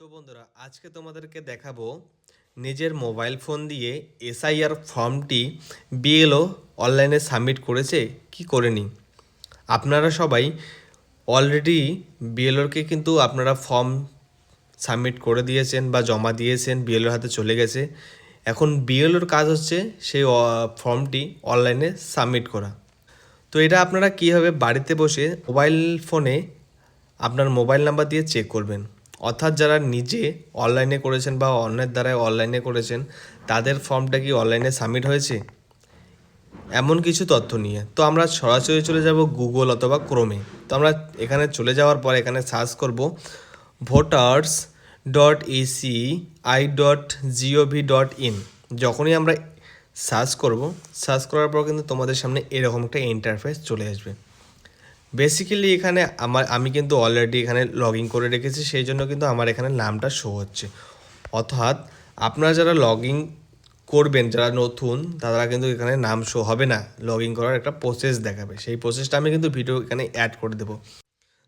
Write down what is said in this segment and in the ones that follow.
তো বন্ধুরা, আজকে তোমাদেরকে দেখাবো নিজের মোবাইল ফোন দিয়ে এসআইআর ফর্মটি বিএলও অনলাইনে সাবমিট করেছে, কি করেনি আপনারা সবাই অলরেডি বিএলওরকে কিন্তু আপনারা ফর্ম সাবমিট করে দিয়েছেন বা জমা দিয়েছেন, বিএলওর হাতে চলে গেছে। এখন বিএলওর কাজ হচ্ছে সেই ফর্মটি অনলাইনে সাবমিট করা। তো এটা আপনারা কীভাবে বাড়িতে বসে মোবাইল ফোনে আপনার মোবাইল নাম্বার দিয়ে চেক করবেন। অর্থাৎ যারা নিজে অনলাইনে করেছেন বা অন্যের দ্বারাই অনলাইনে করেছেন, তাদের ফর্মটা কি অনলাইনে সাবমিট হয়েছে? এমন কিছু তথ্য নিয়ে। তো আমরা সরাসরি চলে যাব গুগল অথবা ক্রোমে তো আমরা এখানে চলে যাওয়ার পর এখানে সার্চ করব voters dot ECI dot gov dot in যখনই আমরা সার্চ করব সার্চ করার পর কিন্তু তোমাদের সামনে এরকম একটা ইন্টারফেস চলে আসবে। বেসিক্যালি এখানে আমার, আমি কিন্তু অলরেডি এখানে লগ ইন করে রেখেছি, সেই জন্য কিন্তু আমার এখানে নামটা শো হচ্ছে। অর্থাৎ আপনারা যারা লগ ইন করবেন, যারা নতুন, তারা কিন্তু এখানে নাম শো হবে না। লগ ইন করার একটা প্রসেস দেখাবে। সেই প্রসেসটা আমি কিন্তু ভিডিও এখানে অ্যাড করে দেবো।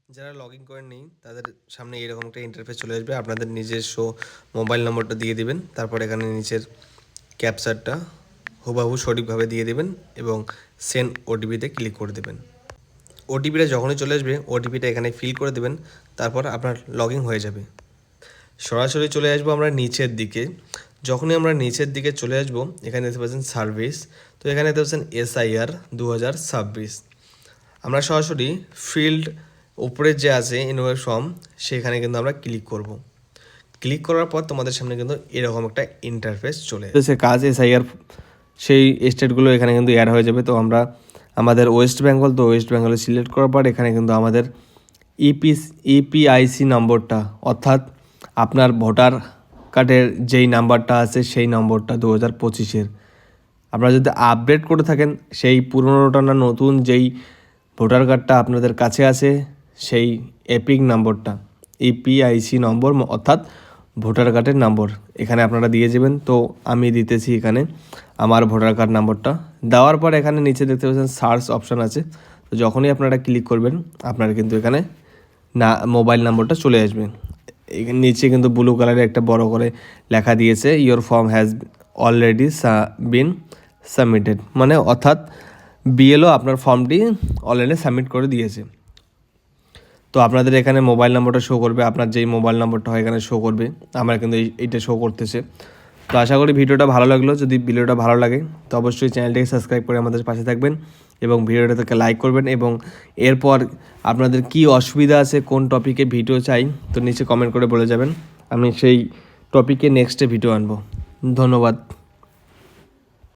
যারা লগ ইন করেন নেই তাদের সামনে এরকম একটা ইন্টারফেস চলে আসবে। আপনাদের নিজস্ব মোবাইল নম্বরটা দিয়ে দিবেন। তারপর এখানে নিচের ক্যাপচারটা হুবাহু সঠিকভাবে দিয়ে দেবেন এবং সেন্ড ওটিপিতে ক্লিক করে দেবেন। ওটিপিটা যখনই চলে আসবে ওটিপিটা এখানে ফিল করে দেবেন, তারপর আপনার লগ হয়ে যাবে। সরাসরি চলে আসব আমরা নিচের দিকে। যখনই আমরা নিচের দিকে চলে আসব, এখানে দেখতে পাচ্ছেন সার্ভিস তো এখানে দেখতে পাচ্ছেন এসআইআর দু হাজার ছাব্বিশ। আমরা সরাসরি ফিল্ড উপরে যে আছে ইনওয়ে ফর্ম সেখানে কিন্তু আমরা ক্লিক করব। ক্লিক করার পর তোমাদের সামনে কিন্তু এরকম একটা ইন্টারফেস চলে সে কাজ এসআইআর সেই স্টেটগুলো এখানে কিন্তু অ্যাড হয়ে যাবে। তো আমরা আমাদের ওয়েস্ট বেঙ্গল তো ওয়েস্ট বেঙ্গলে সিলেক্ট করার পর এখানে কিন্তু আমাদের E ইপি ইপিআইসি নম্বরটা, অর্থাৎ আপনার ভোটার কার্ডের যেই নাম্বারটা আছে সেই নম্বরটা দু হাজার পঁচিশের। আপনারা যদি আপডেট করে থাকেন, সেই পুরনোটা না নতুন যেই ভোটার কার্ডটা আপনাদের কাছে আছে, সেই এপিক নম্বরটা ইপিআইসি নম্বর, অর্থাৎ ভোটার কার্ডের নম্বর এখানে আপনারা দিয়ে যাবেন। তো আমি দিতেছি এখানে আমার ভোটার কার্ড নম্বরটা। দেওয়ার পর এখানে নিচে দেখতে পাচ্ছেন সার্চ অপশান আছে। তো যখনই আপনারা ক্লিক করবেন, আপনারা কিন্তু এখানে না, মোবাইল নম্বরটা চলে আসবে। নিচে কিন্তু ব্লু কালারের একটা বড় করে লেখা দিয়েছে your form has already been submitted মানে অর্থাৎ বিএলও আপনার ফর্মটি অনলাইনে সাবমিট করে দিয়েছে। তো আপনাদের এখানে মোবাইল নম্বরটা শো করবে। আপনার যেই মোবাইল নম্বরটা হয় এখানে শো করবে। আমার কিন্তু এই- এইটা শো করতেছে। তো আশা করি ভিডিওটা ভালো লাগল। যদি ভিডিওটা ভালো লাগে, তো অবশ্যই চ্যানেলটাকে সাবস্ক্রাইব করে আমাদের পাশে থাকবেন এবং ভিডিওটাকে লাইক করবেন এবং এরপর আপনাদের কি অসুবিধা আছে, কোন টপিকে ভিডিও চাই, তো নিচে কমেন্ট করে বলে যাবেন। আমি সেই টপিকে নেক্সটে ভিডিও আনব। ধন্যবাদ।